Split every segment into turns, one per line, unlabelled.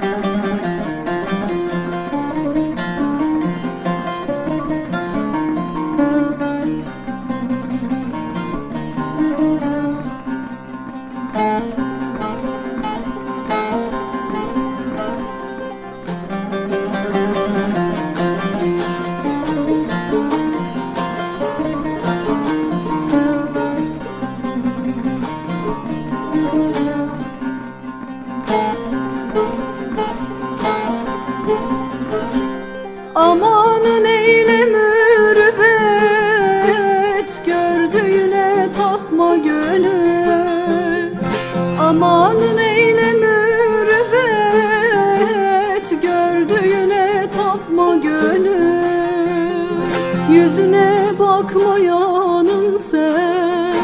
Thank you. Yüzüne bakmayanın sen.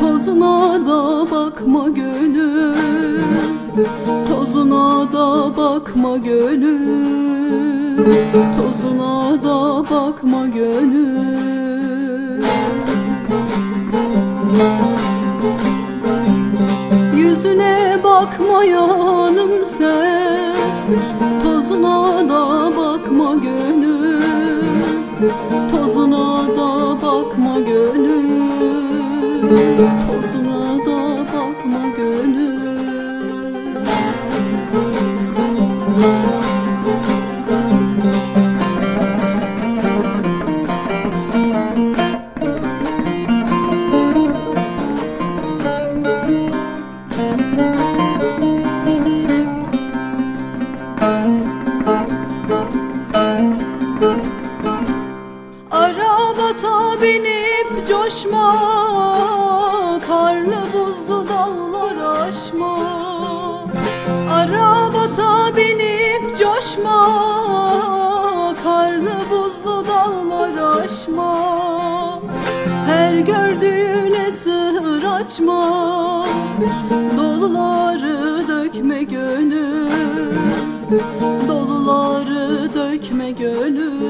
Tozuna da bakma gönül. Tozuna da bakma gönül. Tozuna da bakma gönül. Yüzüne bakmayanım sen. Tozuna da bakma gönül Tozuna da bakma gönül binip coşma Karlı buzlu dağlar aşma. Arabata binip coşma Karlı buzlu dağlar aşma. Her gördüğüne sır açma Doluları dökme gönül. Doluları dökme gönül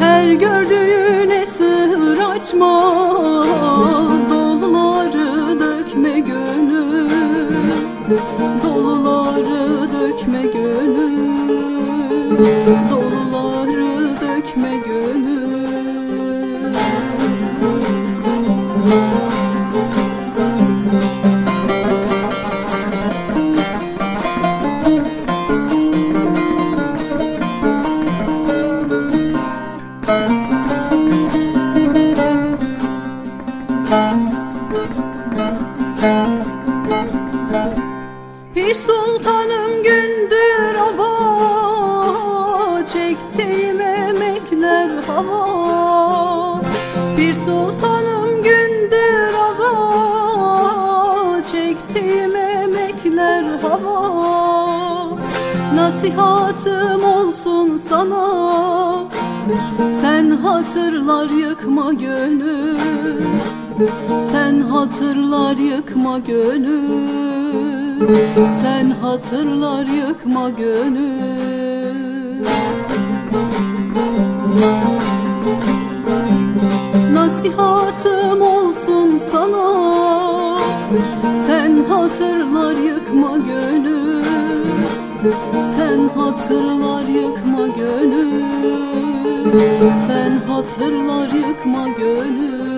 Her gördüğüne sır açma Doluları dökme gönül. Doluları dökme gönül sultanım gündür hava Çektiğim emekler hava. Nasihatım olsun sana Sen hatırlar yıkma gönül. Sen hatırlar yıkma gönül. Sen hatırlar yıkma gönül Sen hatırlar yıkma gönül. Sen hatırlar yıkma gönül. Sen hatırlar yıkma gönül